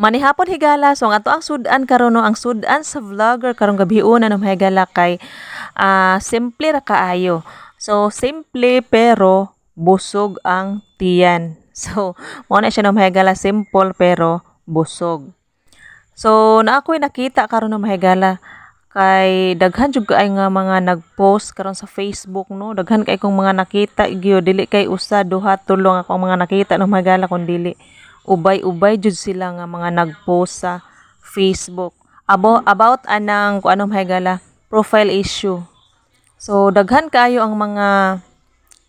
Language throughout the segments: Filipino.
Manihapon higala so ang ato ang sudan karon no? Ang sudan sa vlogger karong gabiuna no? Higala kay ah, simple ra kaayo. So simple pero busog ang tiyan. So mo na siya no? Higala simple pero busog. So na ako'y nakita karon no? Mahigala kay daghan jud kay nga mga nag-post karon sa Facebook no? Daghan kay kong mga nakita gyud dili kay usa duha tulo nga akong mga nakita no? Mahigala kun dili ubay-ubay jud sila nga mga nag-post sa Facebook. About about anang kung anong mahigala profile issue. So daghan kaayo ang mga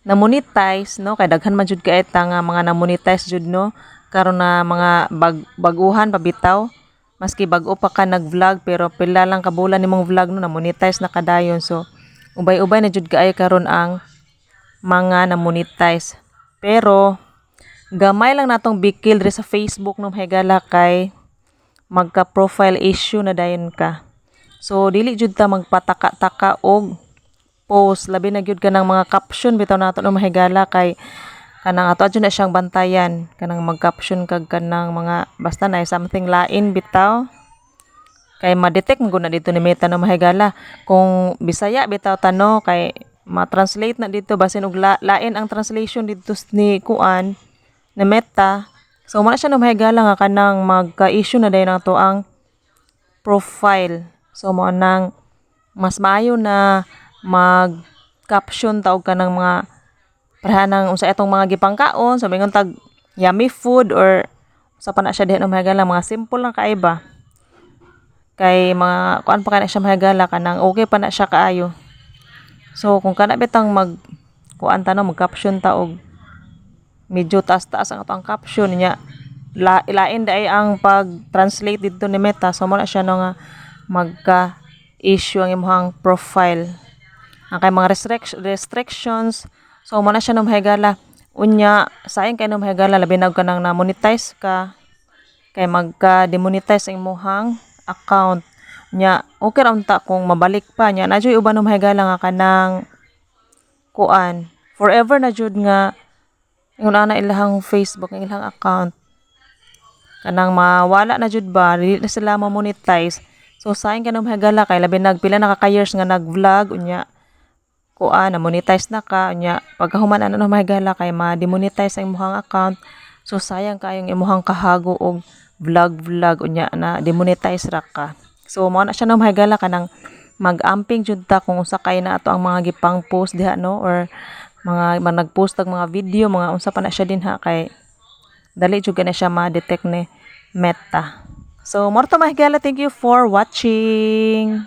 na-monetize no? Kay daghan man jud kay nga mga na-monetize jud no? Karon na mga bag baguhan pabitaw. Maski bag-o pa ka nag-vlog pero pila lang kabulan nimong vlog no? Na-monetize na kadayon. So ubay-ubay na jud kaayo karon ang mga na-monetize. Pero gamay lang natong bikil diri sa Facebook no higala kay magka profile issue na dayon ka. So dili jud ta magpataka-taka og post. Labi na gyud kanang mga caption bitaw nato no mahigala kay kanang ato adyo na siyang bantayan. Kanang mag-caption kag kanang mga basta na something lain bitaw. Kay ma-detect mo na dito ni Meta no mahigala kung Bisaya bitaw tano kay ma-translate na dito basin og la, lain ang translation dito ni kuan ni Meta. So mo na siya no mahigala nga kanang magka-issue na dayon ato ang profile. So mo nang mas maayo na mag caption taog ka ng mga parahanang unsa itong mga gipangkaon. So mingon tag yummy food or sa pa na siya diha mahigala mga simple lang kaiba kay mga kuan pa kana siya mahigala kanang okay pa na siya kaayo. So kung kana bitang mag kuan ta no mag caption ta og medyo taas-taas ang atong caption niya. La, ilain day ang pag-translate dito ni Meta. So mo na siya no nga magka issue ang imong profile. Ang kay mga restrict- restrictions. So mo na siya no mahigala. Unya sayang kay no mahigala labi na ka nang na monetize ka. Kay magka demonetize ang imong account. Nya okay ra unta kung mabalik pa. Nya na uban no mahigala nga kanang kuan. Forever na jud nga ingon ana ilahang Facebook ang ilang account. Kanang mawala na jud ba dili na sila ma-monetize. So sayang ka no mahigala kay labi nagpila na ka years nga nag-vlog unya kuan na monetize na ka unya pagkahuman ano no mahigala kay ma-demonetize ang imong account. So sayang kayong imong kahago og vlog vlog unya na demonetize ra ka. So mao na siya no mahigala kanang mag-amping jud ta kung usa kay na ato ang mga gipang post diha no? Or mga, mga nag-post og mga video mga unsa pa na siya din ha kay dali jud na siya ma-detect ni Meta. So mo to mahigala thank you for watching